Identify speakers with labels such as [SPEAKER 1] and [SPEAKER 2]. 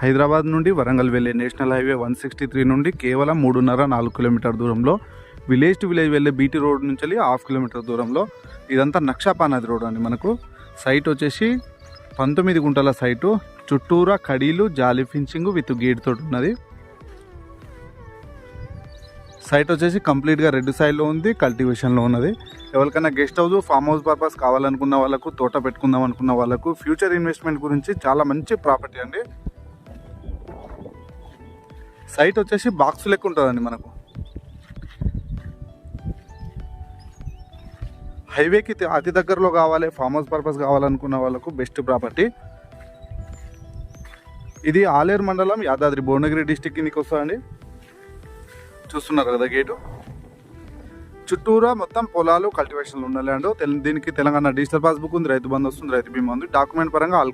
[SPEAKER 1] హైదరాబాద్ నుండి వరంగల్ వెళ్ళే national highway one sixty three నుండి కేవలం మూడున్నర నాలుగు కిలోమీటర్ దూరంలో విలేజ్ టు విలేజ్ వెళ్ళే బీటీ రోడ్ నుంచి వెళ్ళి హాఫ్ కిలోమీటర్ దూరంలో. ఇదంతా నక్షాపా నది రోడ్ అండి మనకు. సైట్ వచ్చేసి పంతొమ్మిది గుంటల సైటు చుట్టూరా కడీలు జాలి ఫించింగ్ విత్ గేట్ తోటి ఉన్నది. సైట్ వచ్చేసి కంప్లీట్గా రెడ్ సైడ్లో ఉంది కల్టివేషన్లో ఉన్నది. ఎవరికైనా guest house farm house purpose కావాలనుకున్న వాళ్ళకు తోట పెట్టుకుందాం అనుకున్న వాళ్ళకు ఫ్యూచర్ ఇన్వెస్ట్మెంట్ గురించి చాలా మంచి ప్రాపర్టీ అండి. సైట్ వచ్చేసి బాక్స్ లెక్క ఉంటుందండి మనకు. హైవేకి అతి దగ్గరలో కావాలి ఫామ్ హౌస్ పర్పస్ కావాలనుకున్న వాళ్ళకు బెస్ట్ ప్రాపర్టీ. ఇది ఆలేరు మండలం యాదాద్రి భువనగిరి డిస్టిక్ కిందకి వస్తుందండి. చూస్తున్నారు కదా గేటు. చుట్టూరా మొత్తం పొలాలు కల్టివేషన్లు ఉన్న దీనికి తెలంగాణ డిజిటల్ పాస్బుక్ ఉంది రైతు బంధు వస్తుంది రైతు బీమా ఉంది. డాక్యుమెంట్ పరంగా ఆల్